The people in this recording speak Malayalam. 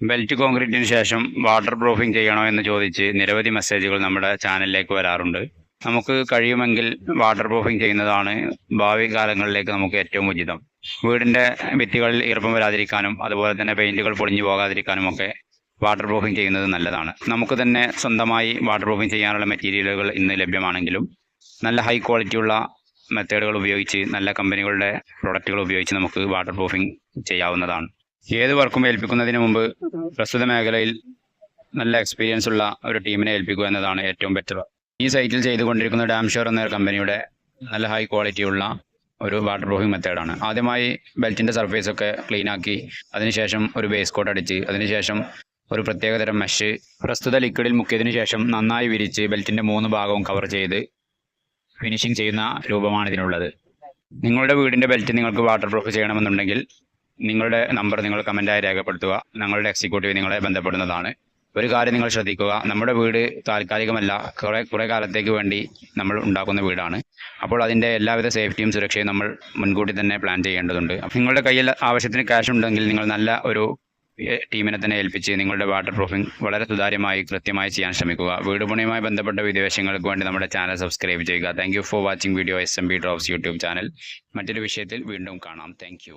ബെൽറ്റ് കോൺക്രീറ്റിന് ശേഷം വാട്ടർ പ്രൂഫിംഗ് ചെയ്യണോ എന്ന് ചോദിച്ച് നിരവധി മെസ്സേജുകൾ നമ്മുടെ ചാനലിലേക്ക് വരാറുണ്ട്. നമുക്ക് കഴിയുമെങ്കിൽ വാട്ടർ പ്രൂഫിംഗ് ചെയ്യുന്നതാണ് ഭാവി കാലങ്ങളിലേക്ക് നമുക്ക് ഏറ്റവും ഉചിതം. വീടിന്റെ ഭിത്തികളിൽ ഈർപ്പം വരാതിരിക്കാനും അതുപോലെ തന്നെ പെയിന്റുകൾ പൊളിഞ്ഞു പോകാതിരിക്കാനും ഒക്കെ വാട്ടർ പ്രൂഫിംഗ് ചെയ്യുന്നത് നല്ലതാണ്. നമുക്ക് തന്നെ സ്വന്തമായി വാട്ടർ പ്രൂഫിംഗ് ചെയ്യാനുള്ള മെറ്റീരിയലുകൾ ഇന്ന് ലഭ്യമാണെങ്കിലും നല്ല ഹൈ ക്വാളിറ്റിയുള്ള മെത്തേഡുകൾ ഉപയോഗിച്ച് നല്ല കമ്പനികളുടെ പ്രൊഡക്റ്റുകൾ ഉപയോഗിച്ച് നമുക്ക് വാട്ടർ പ്രൂഫിംഗ് ചെയ്യാവുന്നതാണ്. ഏത് വർക്കും ഏൽപ്പിക്കുന്നതിന് മുമ്പ് പ്രസ്തുത മേഖലയിൽ നല്ല എക്സ്പീരിയൻസ് ഉള്ള ഒരു ടീമിനെ ഏൽപ്പിക്കുക എന്നതാണ് ഏറ്റവും ബെറ്റർ ഈ സൈറ്റിൽ ചെയ്തുകൊണ്ടിരിക്കുന്ന ഡാംഷോർ എന്ന കമ്പനിയുടെ നല്ല ഹൈ ക്വാളിറ്റി ഉള്ള ഒരു വാട്ടർ പ്രൂഫിംഗ് മെത്തേഡാണ് ആദ്യമായി ബെൽറ്റിന്റെ സർഫേസ് ഒക്കെ ക്ലീൻ ആക്കി അതിനുശേഷം ഒരു ബേസ് കോട്ട് അടിച്ച് അതിനുശേഷം ഒരു പ്രത്യേകതരം മെഷ് പ്രസ്തുത ലിക്വിഡിൽ മുക്കിയതിനു ശേഷം നന്നായി വിരിച്ച് ബെൽറ്റിന്റെ മൂന്ന് ഭാഗവും കവർ ചെയ്ത് ഫിനിഷിംഗ് ചെയ്യുന്ന രൂപമാണ് ഇതിനുള്ളത്. നിങ്ങളുടെ വീടിന്റെ ബെൽറ്റ് നിങ്ങൾക്ക് വാട്ടർ പ്രൂഫ് ചെയ്യണമെന്നുണ്ടെങ്കിൽ നിങ്ങളുടെ നമ്പർ നിങ്ങൾ കമന്റായി രേഖപ്പെടുത്തുക. ഞങ്ങളുടെ എക്സിക്യൂട്ടീവ് നിങ്ങളെ ബന്ധപ്പെടുന്നതാണ്. ഒരു കാര്യം നിങ്ങൾ ശ്രദ്ധിക്കുക. നമ്മുടെ വീട് താൽക്കാലികമല്ല. കുറേ കുറേ കാലത്തേക്ക് വേണ്ടി നമ്മൾ ഉണ്ടാക്കുന്ന വീടാണ്. അപ്പോൾ അതിന്റെ എല്ലാവിധ സേഫ്റ്റിയും സുരക്ഷയും നമ്മൾ മുൻകൂട്ടി തന്നെ പ്ലാൻ ചെയ്യേണ്ടതുണ്ട്. നിങ്ങളുടെ കയ്യിൽ ആവശ്യത്തിന് ക്യാഷ് ഉണ്ടെങ്കിൽ നിങ്ങൾ നല്ല ഒരു ടീമിനെ തന്നെ ഏൽപ്പിച്ച് നിങ്ങളുടെ വാട്ടർ പ്രൂഫിംഗ് വളരെ സുതാര്യമായി കൃത്യമായി ചെയ്യാൻ ശ്രമിക്കുക. വീട് പണിയുമായി ബന്ധപ്പെട്ട വിദേശങ്ങൾക്ക് വേണ്ടി നമ്മുടെ ചാനൽ സബ്സ്ക്രൈബ് ചെയ്യുക. Thank for watching video S M B drops YouTube channel മറ്റൊരു വിഷയത്തിൽ വീണ്ടും കാണാം. താങ്ക്